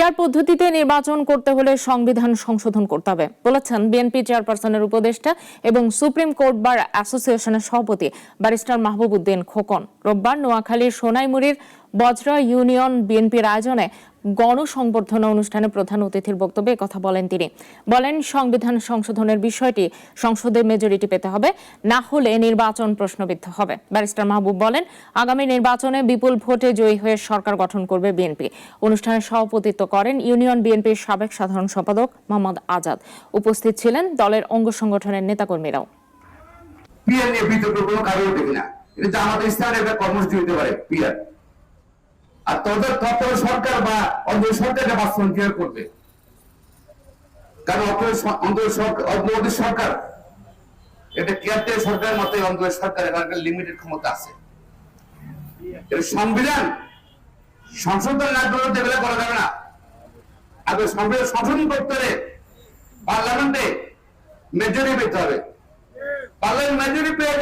PR পদ্ধতিতে নির্বাচন করতে হলে সংবিধান সংশোধন করতে হবে। বলেছেন বিএনপি চেয়ারপারসনের উপদেষ্টা এবং সুপ্রিম কোর্ট বার অ্যাসোসিয়েশনের সভাপতি ব্যারিস্টার মাহবুব উদ্দিন খোকন। রোববার নোয়াখালীর সোনাইমুড়ির বজরা ইউনিয়ন বিএনপির আয়োজনে গণসংবর্ধনা অনুষ্ঠানে প্রধান অতিথির বক্তব্যে কথা বলেন তিনি। বলেন, সংবিধান সংশোধনের বিষয়টি সংসদে মেজরিটি পেতে হবে, না হলে নির্বাচন প্রশ্নবিদ্ধ হবে। ব্যারিস্টার মাহবুব বলেন, আগামী নির্বাচনে বিপুল ভোটে জয়ী হয়ে সরকার গঠন করবে বিএনপি। অনুষ্ঠানে সভাপতিত্ব করেন ইউনিয়ন বিএনপির সাবেক সাধারণ সম্পাদক মোহাম্মদ আজাদ। উপস্থিত ছিলেন দলের অঙ্গ সংগঠনের নেতাকর্মীরাও। পিয়ার নিয়ে বিতর্ক কোনো কারণ একটা কর্মসূচি হতে পারে আর তোদের তত্ত্ব সরকার বা অন্তর সরকার এটা বাস্তবায়ন কীভাবে করবে? কারণ অন্তর সরকার এটা কেয়ারটেক সরকারের মতো অন্তর সরকার একটা লিমিটেড ক্ষমতা আছে। এটা সংবিধান সংশোধন না করলে এগুলো করা যাবে না। আগে সংবিধান সংশোধন করতে হলে পার্লামেন্টে মেজরিটি পেতে হবে। পার্লামেন্ট মেজরিটি পেয়ে